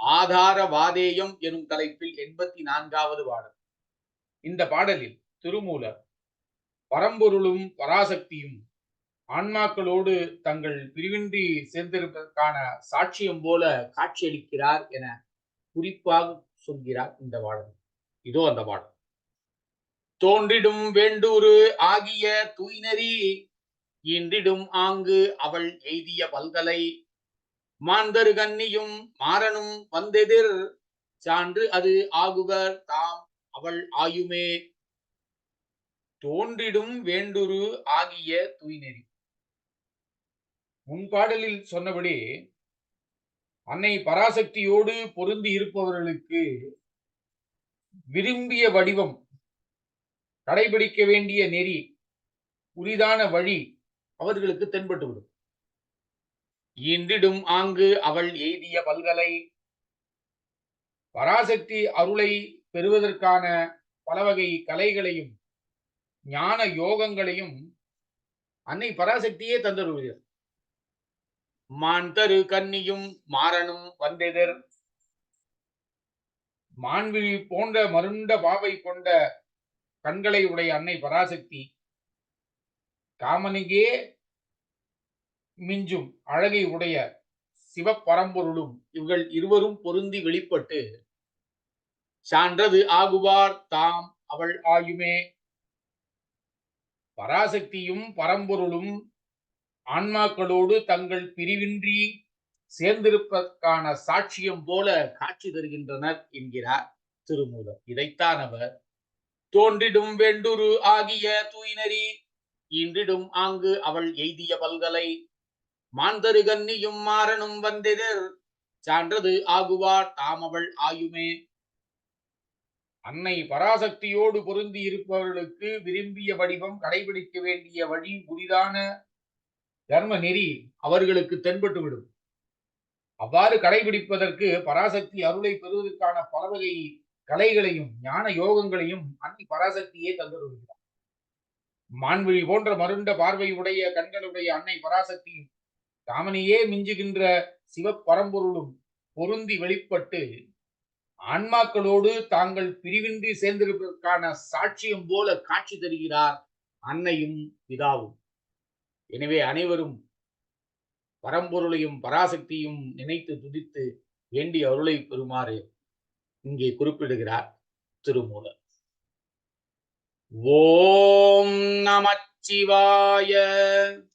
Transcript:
ஆதார வாதேயம் எனும் தலைப்பில் எண்பத்தி நான்காவது பாடல். இந்த பாடலில் திருமூலர் பரம்பொருளும் பராசக்தியும் ஆன்மாக்களோடு தங்கள் பிரிவின்றி சேர்ந்திருப்பதற்கான சாட்சியம் போல காட்சியளிக்கிறார் என குறிப்பாக சொல்கிறார் இந்த பாடல். இதோ அந்த பாடல். தோன்றிடும் வேண்டூரு ஆகிய தூய்நெறி இன்றிடும் ஆங்கு அவள் எய்திய பல்கலை மாந்தரு கன்னியும் மாறனும் வந்தெதிர் சான்று அது ஆகுவர் தாம் அவள் ஆயுமே. தோன்றிடும் வேண்டுரு ஆகிய தூய்நெறி முன்பாடலில் சொன்னபடி அன்னை பராசக்தியோடு பொருந்தி இருப்பவர்களுக்கு விரும்பிய வடிவம் கடைபிடிக்க வேண்டிய நெறி உரிதான வழி அவர்களுக்கு தென்பட்டுவிடும். ஈண்டிடும் ஆங்கு அவள் எய்திய பல்கலை. பராசக்தி அருளை பெறுவதற்கான பல வகை கலைகளையும் ஞான யோகங்களையும் அன்னை பராசக்தியே தந்தருகிறார் மான் தரு கன்னியும் மாறனும் வந்தெதிர். மான்விழி போன்ற மருண்ட பாவை கொண்ட கண்களை உடைய அன்னை பராசக்தி காமனிகே மிஞ்சும் அழகை உடைய சிவப்பரம்பொருளும் இவர்கள் இருவரும் பொருந்தி வெளிப்பட்டு சான்றது ஆகுவார் தாம் அவள் ஆயுமே. பராசக்தியும் பரம்பொருளும் ஆன்மாக்களோடு தங்கள் பிரிவின்றி சேர்ந்திருப்பதற்கான சாட்சியம் போல காட்சி தருகின்றனர் என்கிறார் திருமூலம் இதைத்தான் அவர் தோன்றிடும் வெண்டுரு ஆகிய தூய்நெறி இன்றிடும் ஆங்கு அவள் எய்திய பல்கலை மாந்தரு கன்னியும் மாறனும் வந்தெதிர். சான்றது ஆகுவார் தாமவள் ஆயுமே. அன்னை பராசக்தியோடு பொருந்தி இருப்பவர்களுக்கு விரும்பிய வடிவம் கடைபிடிக்க வேண்டிய வழி புதிதான தர்ம நெறி அவர்களுக்கு தென்பட்டுவிடும். அவ்வாறு கடைபிடிப்பதற்கு பராசக்தி அருளை பெறுவதற்கான பலவகை கலைகளையும் ஞான யோகங்களையும் அன்னை பராசக்தியே தந்துவிடுகிறார். மான்வழி போன்ற மருண்ட பார்வை உடைய கண்களுடைய அன்னை பராசக்தியும் தாமனையே மிஞ்சுகின்ற சிவப்பரம்பொருளும் பொருந்தி வெளிப்பட்டு ஆன்மாக்களோடு தாங்கள் பிரிவின்றி சேர்ந்திருப்பதற்கான சாட்சியம் போல காட்சி தருகிறார் அன்னையும் பிதாவும். எனவே அனைவரும் பரம்பொருளையும் பராசக்தியும் நினைத்து துதித்து வேண்டிய அருளை பெறுமாறு இங்கே குறிப்பிடுகிறார் திருமூலர். ஓம் நமச்சிவாய.